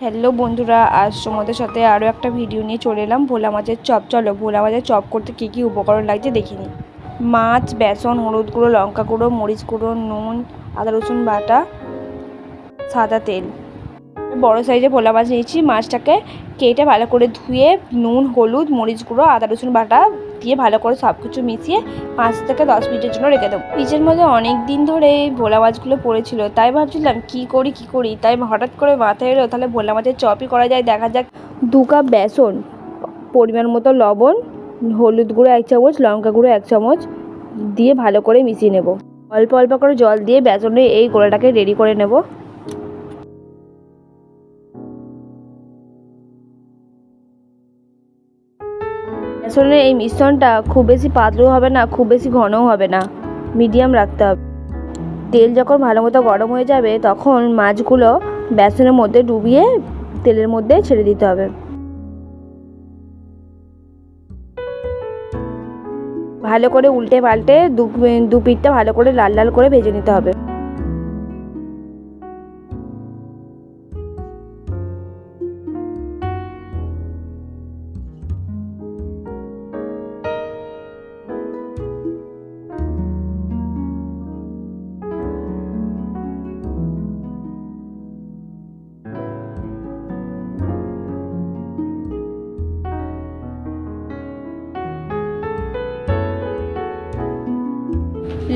Hello বন্ধুরা, আজ তোমাদের সাথে আরও একটা ভিডিও নিয়ে চলে এলাম। ভোলা মাছের চপ, চলো ভোলা মাছের চপ করতে কী কী উপকরণ লাগছে দেখিনি মাছ, বেসন, হলুদ গুঁড়ো, লঙ্কা গুঁড়ো, মরিচ গুঁড়ো, নুন, আদা, রসুন বাটা, সাদা তেল। বড় সাইজে ভোলা মাছ নিয়েছি। মাছটাকে কেটে ভালো করে ধুয়ে নুন, হলুদ, মরিচ গুঁড়ো, আদা, রসুন বাটা দিয়ে ভালো করে সব কিছু মিশিয়ে পাঁচ থেকে দশ মিনিটের জন্য রেখে দেবো। ফ্রিজের মধ্যে অনেক দিন ধরে এই ভোলা মাছগুলো পড়েছিল, তাই ভাবছিলাম কি করি কি করি? তাই হঠাৎ করে মাথায় এলো, তাহলে ভোলা মাছের চপই করা যায়, দেখা যাক। দু কাপ বেসন, পরিমাণ মতো লবণ, হলুদ গুঁড়ো এক চামচ, লঙ্কা গুঁড়ো এক চামচ দিয়ে ভালো করে মিশিয়ে নেব। অল্প অল্প করে জল দিয়ে বেসনে এই গোলাটাকে রেডি করে নেব। বেসনের এই মিশ্রণটা খুব বেশি পাতলও হবে না, খুব বেশি ঘনও হবে না। মিডিয়াম রাখতে হবে। তেল যখন ভালো মতো গরম হয়ে যাবে, তখন মাছগুলো বেসনের মধ্যে ডুবিয়ে তেলের মধ্যে ছেড়ে দিতে হবে। ভালো করে উল্টে পাল্টে দু দু পিঠটা ভালো করে লাল লাল করে ভেজে নিতে হবে।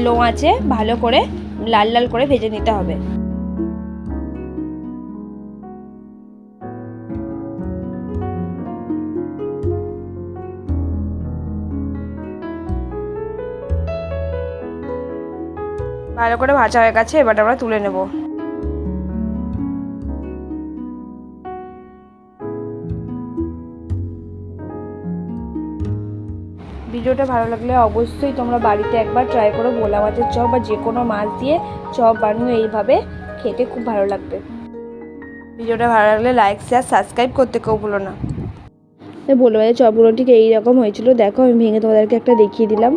লো আঁচে ভালো করে লাল লাল করে ভেজে নিতে হবে। ভালো করে ভাজা হয়ে গেছে, এবার আমরা তুলে নেব। ভিডিওটা ভালো লাগলে অবশ্যই তোমরা বাড়িতে একবার ট্রাই করো, ভোলা মাছের চপ বা যে কোনো মাছ দিয়ে চপ বানিয়ে এইভাবে খেতে খুব ভালো লাগবে। ভিডিওটা ভালো লাগলে লাইক শেয়ার সাবস্ক্রাইব করতে কেউ ভুলো না। মাছের চপগুলো ঠিক এইরকম হয়েছিল। দেখো আমি ভেঙে তোমাদেরকে একটা দেখিয়ে দিলাম।